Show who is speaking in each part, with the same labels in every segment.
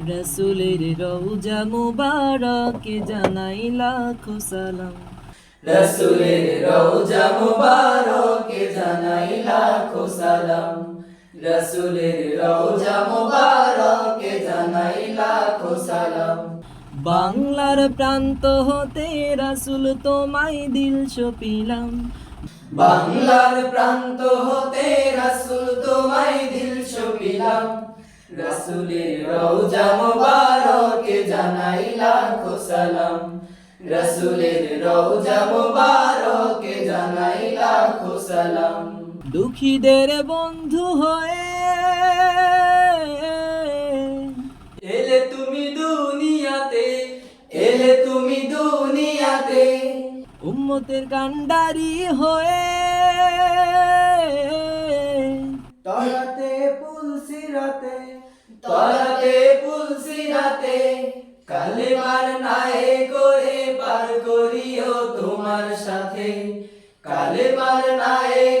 Speaker 1: রসুলের রৌজা মুবারকে জানাই লাখো সালাম।
Speaker 2: রসুলের রওজা মুবারকে জানাই লাখো সালাম। রসুলের রওজা মুবারকে জানাই লাখো সালাম।
Speaker 1: বাংলার প্রান্ত হতে রাসুল তোমায় দিল সপিলাম।
Speaker 2: বাংলার প্রান্ত রাসুলের রওজা মুবারকে জানাই লাখো সালাম। রাসুলের রওজা মুবারকে জানাই লাখো সালাম।
Speaker 1: দুঃখীদের বন্ধু হয়ে
Speaker 2: এলে তুমি দুনিয়াতে এলে তুমি দুনিয়াতে।
Speaker 1: উম্মতের কান্ডারি হয়ে
Speaker 2: তরাতে পুলসিরাতে তরাতে পুলসিরাতে, কালেমার করে পার করিও তোমার সাথে। কালেমার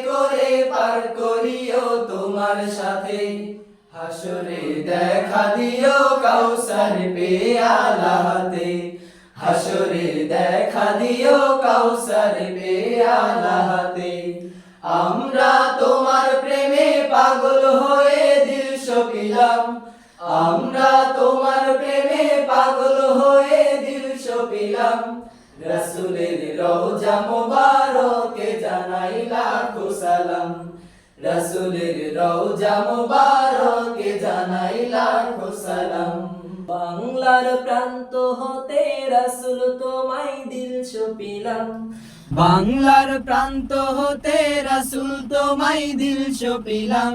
Speaker 2: করে পার করিও তোমার সাথে। হাসরে দেখা দিও কাউসার পেয়ালা হাতে হাসরে দেখা দিও কাউসার পেয়ালা হাতে আমরা তোমার প্রেমে পাগল হয়ে দিল সপিলাম আমরা তোমার প্রেমে পাগল হয়ে দিল সপিলাম রসুলের রওজা মুবারকে জানাই লাখো রসুলের রওজা মুবারকে জানাই লাখো
Speaker 1: বাংলার প্রান্ত হতে রাসুল তোমায় দিল সপিলাম বাংলার প্রান্ত হতে রাসুল তোমায় দিল সপিলাম